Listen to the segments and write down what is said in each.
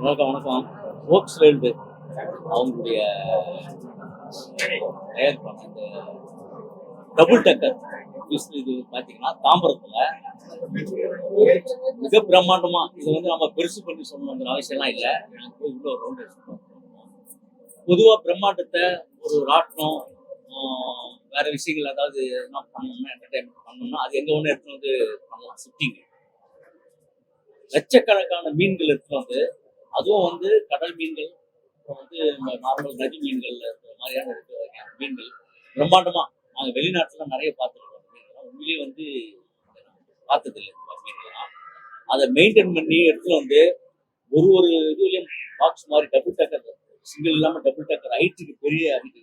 வணக்கம் வணக்கம் ஃபோக்ஸ் வேல்டு அவங்களுடைய தயார் இந்த டபுள் டக்கர் இது பார்த்தீங்கன்னா தாம்பரத்தில் மிக பிரம்மாண்டமாக இதை வந்து நம்ம பெருசு பண்ணி சொல்லணுங்கிற அவசியம்லாம் இல்லை. நான் போய் உள்ள ஒரு ரவுண்ட் பொதுவாக பிரம்மாண்டத்தை ஒரு ராட்டினம் வேற விஷயங்கள் அதாவது என்ன பண்ணணும்னா என்டர்டைன்மெண்ட் பண்ணணும்னா அது எங்கே ஒன்று எடுத்துன்னு வந்து பண்ணலாம் சிட்டிங் லட்சக்கணக்கான மீன்கள் எடுத்துகிட்டு வந்து அதுவும் வந்து கடல் மீன்கள் அப்புறம் வந்து நார்மல் நதி மீன்கள் இருக்கிற மாதிரியான இருக்கிற வகையான மீன்கள். பிரம்மாண்டமா நாங்கள் வெளிநாட்டுல நிறைய பார்த்துருக்கோம். மீன்கள்லாம் உண்மையிலேயே வந்து பார்த்ததில்லை இந்த மாதிரி மீன்கள்லாம். அதை மெயின்டைன் பண்ணி எடுத்துன்னு வந்து ஒரு ஒரு இதுலயும் பாக்ஸ் மாதிரி டபுள் டக்கர் சிங்கிள் இல்லாம டபுள் டக்கர் ஹைட்டுக்கு பெரிய ஹைட்டு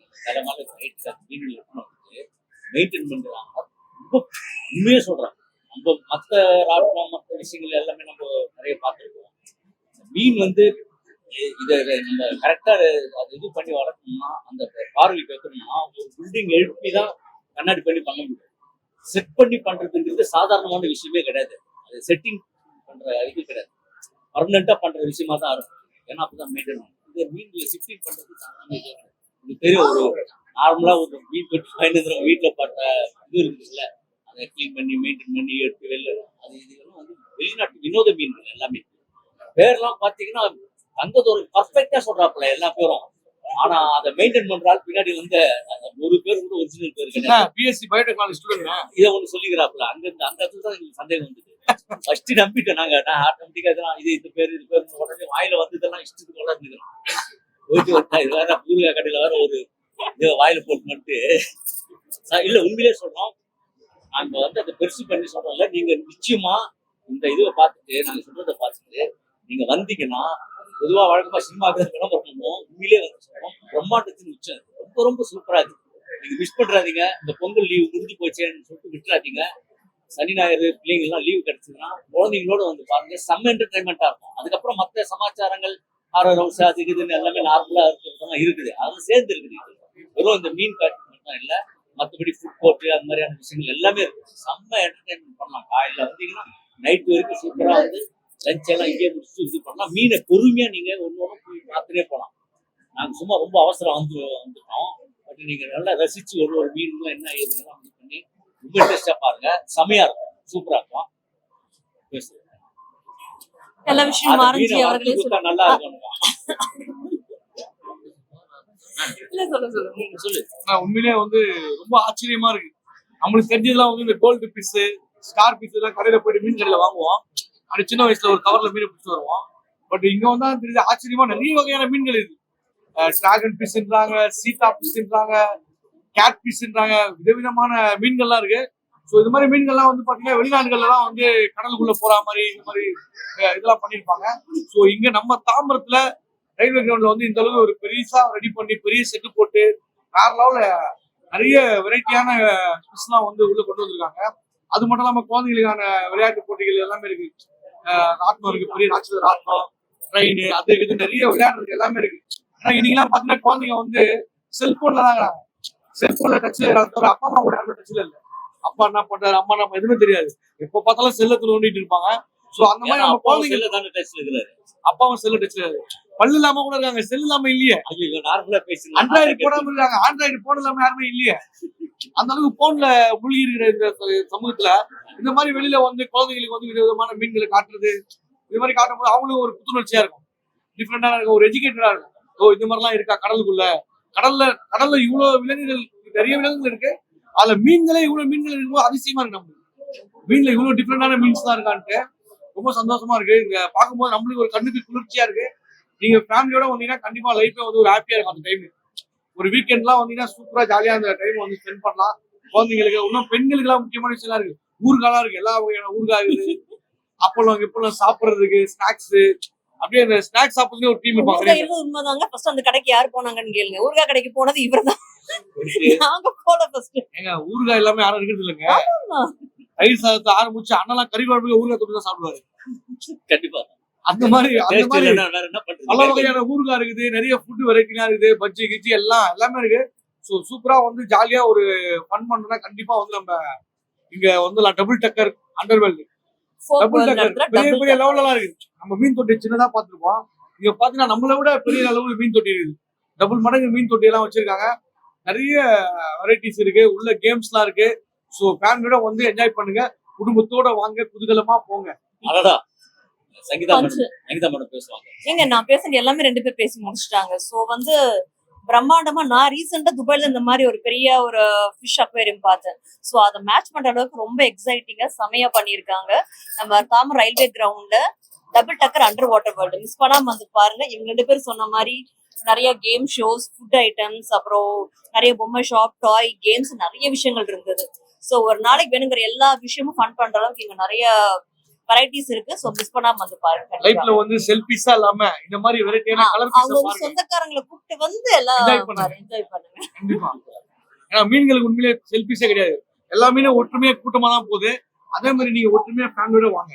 ஹைட் மீன்கள் எடுத்துன்னு வந்து மெயின்டைன் பண்றாங்க. ரொம்ப உண்மையே சொல்றாங்க. நம்ம மற்ற ராட்டம் மற்ற விஷயங்கள் எல்லாமே நம்ம நிறைய பார்த்துருக்கோம். மீன் வந்து இதை நம்ம கரெக்டா அது இது பண்ணி வளர்க்கணும்னா அந்த பார்வைக்கு வைக்கணும்னா ஒரு பில்டிங் எழுப்பி தான் கண்ணாடி பண்ணி பண்ண முடியும். செட் பண்ணி பண்றதுன்றது சாதாரணமான விஷயமே கிடையாது. அது செட்டிங் பண்ற இது கிடையாது. பர்மனண்டா பண்ற விஷயமா தான் இருக்கும். ஏன்னா அப்பதான் மெயின்டைன் இது மீன் ஷிஃப்டிங் பண்றது சாதாரண இது இது பெரிய ஒரு நார்மலா ஒரு மீன் பெட்டி பயந்துக்கிற வீட்டுல பண்ற இது இருக்குல்ல அதை க்ளீன் பண்ணி மெயின்டைன் பண்ணி எடுத்து வெளில அது இதெல்லாம் வந்து வெளிநாட்டு வினோத மீன்கள் எல்லாமே. பேர்லாம் பாத்தீங்கன்னா தந்தது ஒரு பர்ஃபெக்டா சொல்றாப்புல எல்லா பேரும். ஆனா அதை மெயின்டைன் பண்ற ஆள் பின்னாடி வந்து ஒரு பேர் கூட ஒரிஜினல் பேர் கிடையாது. பிஎஸ்சி பயோடெக்னாலஜி ஸ்டூடெண்ட் இதை ஒண்ணு சொல்லிக்கிறாப்புல. அங்க இருந்து அந்த இடத்துல தான் எங்களுக்கு சந்தேகம் வந்தது. ஃபர்ஸ்ட் நம்பிட்டேன் நாங்க. நான் ஆட்டோமேட்டிக்கா இதெல்லாம் இது இந்த பேர் இது பேர் உடனே வாயில வந்ததெல்லாம் இஷ்டத்துக்கு வளர்ந்துக்கிறோம். போயிட்டு வந்தா இது வேற பூர்வீக கடையில வேற ஒரு இது வாயில போட்டு ச- இல்ல உண்மையிலே சொல்றோம். நாங்க வந்து அதை பெருசு பண்ணி சொல்றோம்ல நீங்க நிச்சயமா இந்த இதுவை பார்த்துட்டு நாங்க சொல்றதை பார்த்துட்டு நீங்க வந்தீங்கன்னா பொதுவா வழக்கமா சினிமாக்கு விளம்பரம் பண்ணுவோம் உண்மையிலே வந்து சொல்றோம். பிரம்மாண்டத்தின் உச்சம். ரொம்ப ரொம்ப சூப்பரா இருக்கு. நீங்க மிஸ் பண்றாதீங்க. இந்த பொங்கல் லீவு முடிஞ்சு போச்சேன்னு சொல்லிட்டு விட்டுறாதீங்க. சனி ஞாயிறு பிள்ளைங்க எல்லாம் லீவு கிடைச்சதுன்னா குழந்தைங்களோட வந்து பாருங்க செம்ம என்டர்டைன்மெண்டா இருக்கும். அதுக்கப்புறம் மற்ற சமாச்சாரங்கள் ஹாரர் ஹவுஸ் அது இதுன்னு எல்லாமே நார்மலா இருக்கிறதெல்லாம் இருக்குது. அதெல்லாம் சேர்ந்து இருக்குது வெறும் இந்த மீன் காட்சி மட்டும் இல்ல மற்றபடி ஃபுட் கோர்ட்டு அந்த மாதிரியான விஷயங்கள் எல்லாமே இருக்கு. செம்ம என்டர்டைன்மெண்ட் பண்ணலாம். காலையில வந்தீங்கன்னா நைட் வரைக்கும் சூப்பரா வந்து லஞ்ச் எல்லாம் இங்கேயே முடிச்சுட்டு இது பண்ணலாம். மீனை பொறுமையா நீங்க ஒன்று ஒன்று போய் பார்த்துட்டே போகலாம் நாங்க சும்மா ரொம்ப அவசரம் வந்து வந்துட்டோம். பட் நீங்க நல்லா ரசிச்சு ஒரு ஒரு மீனுக்கும் என்ன ஏதுன்னு இது பண்ணி ரொம்ப இன்ட்ரெஸ்டா பாருங்க. செமையா இருக்கும். சூப்பரா இருக்கும். எல்லா விஷயம் ஆரஞ்சு அவர்களே நல்லா இருக்கும் இல்ல சொல்ல சொல்லுங்க. நீங்க சொல்லு. உண்மையிலேயே வந்து ரொம்ப ஆச்சரியமா இருக்கு. நம்மளுக்கு தெரிஞ்சதெல்லாம் வந்து இந்த கோல்டு பீஸ் ஸ்டார் பீஸ் எல்லாம் கடையில போயிட்டு மீன் கடையில வாங்குவோம். அப்படி சின்ன வயசுல ஒரு கவர்ல மீன் பிடிச்சிட்டு வருவோம். பட் இங்க வந்தா தெரியுது ஆச்சரியமா நிறைய வகையான மீன்கள் இருக்கு. டிராகன் பீஸ்ன்றாங்க சீதா பீஸ்ன்றாங்க கேட் பீஸ்ன்றாங்க விதவிதமான மீன்கள்லாம் இருக்கு. ஸோ இது மாதிரி மீன்கள்லாம் வந்து பாத்தீங்கன்னா வெளிநாடுகள்லாம் வந்து கடலுக்குள்ள போற மாதிரி இந்த மாதிரி இதெல்லாம் பண்ணியிருப்பாங்க ஸோ இங்க நம்ம தாம்பரத்துல ரயில்வே கிரவுண்ட்ல வந்து இந்த அளவுக்கு ஒரு பெருசா ரெடி பண்ணி பெரிய செட்டு போட்டு வேற லெவல்ல நிறைய வெரைட்டியான ஃபிஷ்லாம் வந்து உள்ள கொண்டு வந்திருக்காங்க. அது மட்டும் இல்லாம குழந்தைகளுக்கான விளையாட்டு போட்டிகள் எல்லாமே இருக்கு. அஹ் ராட்டினம் இருக்கு பெரிய ராட்சத ராட்டினம் ட்ரெயின் அது இது நிறைய விளையாடுறது எல்லாமே இருக்கு. ஆனா இன்னைக்கெல்லாம் பாத்தீங்கன்னா குழந்தைங்க வந்து செல்போன்ல தான் இருக்கிறாங்க செல்போன்ல டச்ல அப்பா அம்மா கூட டச்ல இல்ல. அப்பா என்ன பண்றாரு அம்மா நம்ம எதுவுமே தெரியாது. எப்ப பார்த்தாலும் செல்லத்துல நோண்டிட்டு இருப்பாங்க. சோ அந்த மாதிரி நம்ம குழந்தைங்க செல்ல தானே டச்ல இருக்கிறாரு அப்பாவும் செல்லு டச்ல பல்லு இல்லாம கூட இருக்காங்க செல் இல்லாம இல்லையே. ஆண்ட்ராய்டு போடாம இருக்காங்க ஆண்ட்ராய்டு போன் இல்லாம யாருமே இல்லையே. அந்த அளவுக்கு போன்ல மூழ்கி இருக்கிற இந்த சமூகத்துல இந்த மாதிரி வெளியில வந்து குழந்தைங்களுக்கு வந்து விதவிதமான மீன்களை காட்டுறது இது மாதிரி காட்டும்போது அவங்களும் ஒரு புத்துணர்ச்சியா இருக்கும். டிஃப்ரெண்டா இருக்கும் ஒரு எஜுகேட்டடா இருக்கும். ஓ இந்த மாதிரிலாம் இருக்கா கடலுக்குள்ள? கடல்ல கடல்ல இவ்வளவு விலங்குகள் நிறைய விலங்குகள் இருக்கு. அதுல மீன்களே இவ்வளவு மீன்கள் இருக்கும்போது அதிசயமா இருக்கு நம்மளுக்கு மீன்ல இவ்வளவு டிஃப்ரெண்டான மீன்ஸ் தான் இருக்கான்ட்டு. ரொம்ப சந்தோஷமா இருக்கு. இங்க பார்க்கும்போது நம்மளுக்கு ஒரு கண்ணுக்கு குளிர்ச்சியா இருக்கு. நீங்க ஃபேமிலியோட வந்தீங்கன்னா கண்டிப்பா லைஃபே வந்து ஒரு ஹாப்பியா இருக்கும் அந்த டைம் ஒரு வீக்கெண்ட்லாம் வந்தீங்கன்னா சூப்பரா ஜாலியா அந்த டைம் வந்து ஸ்பெண்ட் பண்ணலாம். குழந்தைங்களுக்கு இன்னும் பெண்களுக்கு எல்லாம் முக்கியமான விஷயம் இருக்கு. ஊர்காலாம் இருக்கு. எல்லா வகையான ஊர்கா இருக்குது. அப்பளம் இப்பளம் சாப்பிடுறதுக்கு ஸ்நாக்ஸ் அப்படியே அந்த ஸ்நாக்ஸ் சாப்பிடுறதுக்கு ஒரு டீம் ஊர்கா இருப்பாங்க உண்மைதாங்க. ஃபர்ஸ்ட் அந்த கடைக்கு யார் போனாங்கன்னு கேளுங்க. ஊர்கா கடைக்கு போனது இவர்தான். நாங்க போல ஃபர்ஸ்ட் ஏங்க ஊறுகாய் எல்லாமே யாரும் இருக்கிறது இல்லைங்க. தயிர் சாதத்தை ஆரம்பிச்சு அண்ணெல்லாம் கறி குழம்புக்கு ஊறுகாய் தொட்டு தான் சாப்பிடுவாரு. கண்டிப்பா. அந்த மாதிரி அந்த மாதிரி இல்லைன்னா வேற என்ன பல வகையான ஊறுகாய் இருக்குது நிறைய ஃபுட் வெரைட்டிலாம் இருக்குது பஜ்ஜி கிஜ்ஜி எல்லாம் எல்லாமே இருக்கு ஸோ சூப்பரா வந்து ஜாலியா ஒரு ஃபன் பண்றோம்னா கண்டிப்பா வந்து நம்ம இங்க வந்து டபுள் டக்கர் அண்டர்வெல் டபுள் டக்கர் பெரிய பெரிய லெவல்லாம் இருக்கு நம்ம மீன் தொட்டி சின்னதா பார்த்திருப்போம். இங்க பாத்தீங்கன்னா நம்மளை விட பெரிய அளவு மீன் தொட்டி இருக்குது. டபுள் மடங்கு மீன் தொட்டி எல்லாம் வச்சிருக்காங்க. நிறைய வெரைட்டிஸ் இருக்கு. உள்ள கேம்ஸ்லாம் இருக்கு. ஸோ ஃபேமிலியோட வந்து என்ஜாய் பண்ணுங்க. குடும்பத்தோட வாங்க குதூகலமா போங்க. அடடா சங்கீதா. மேடம் சங்கீதா மேடம் பேசுவாங்க. ஏங்க நான் பேசுனது எல்லாமே ரெண்டு பேர் பேசி முடிச்சிட்டாங்க. சோ வந்து பிரம்மாண்டமா நான் ரீசெண்டா துபாய்ல இந்த மாதிரி ஒரு பெரிய ஒரு ஃபிஷ் அக்வேரியம் பார்த்தேன். சோ அதை மேட்ச் பண்ற அளவுக்கு ரொம்ப எக்ஸைட்டிங்கா செமையா பண்ணியிருக்காங்க. நம்ம தாமர் ரயில்வே கிரவுண்ட்ல double decker underwater world miss பண்ணாம வந்து பாருங்க இவங்க ரெண்டு பேரும் சொன்ன மாதிரி நிறைய கேம் ஷோஸ் ஃபுட் ஐட்டம்ஸ் அப்புறம் நிறைய பொம்மை ஷாப் டாய் கேம்ஸ் நிறைய விஷயங்கள் இருந்தது. சோ ஒரு நாளைக்கு வேணுங்கிற எல்லா விஷயமும் ஃபன் பண்ற அளவுக்கு இங்க நிறைய வெரைட்டிஸ் இருக்கு. சோ மிஸ் பண்ணாம வந்து பாருங்க. லைஃப்ல வந்து செல்ஃபிஸா இல்லாம இந்த மாதிரி வெரைட்டியான கலர் அவங்க உங்க சொந்தக்காரங்களை கூப்பிட்டு வந்து எல்லாம். என்ஜாய் பண்ணுங்க. கண்டிப்பா. ஏன்னா மீன்களுக்கு உண்மையிலே செல்ஃபிஸே கிடையாது. எல்லா மீனும் ஒற்றுமையா கூட்டமா தான் போகுது. அதே மாதிரி நீங்க ஒற்றுமையா ஃபேமிலியோட வாங்க.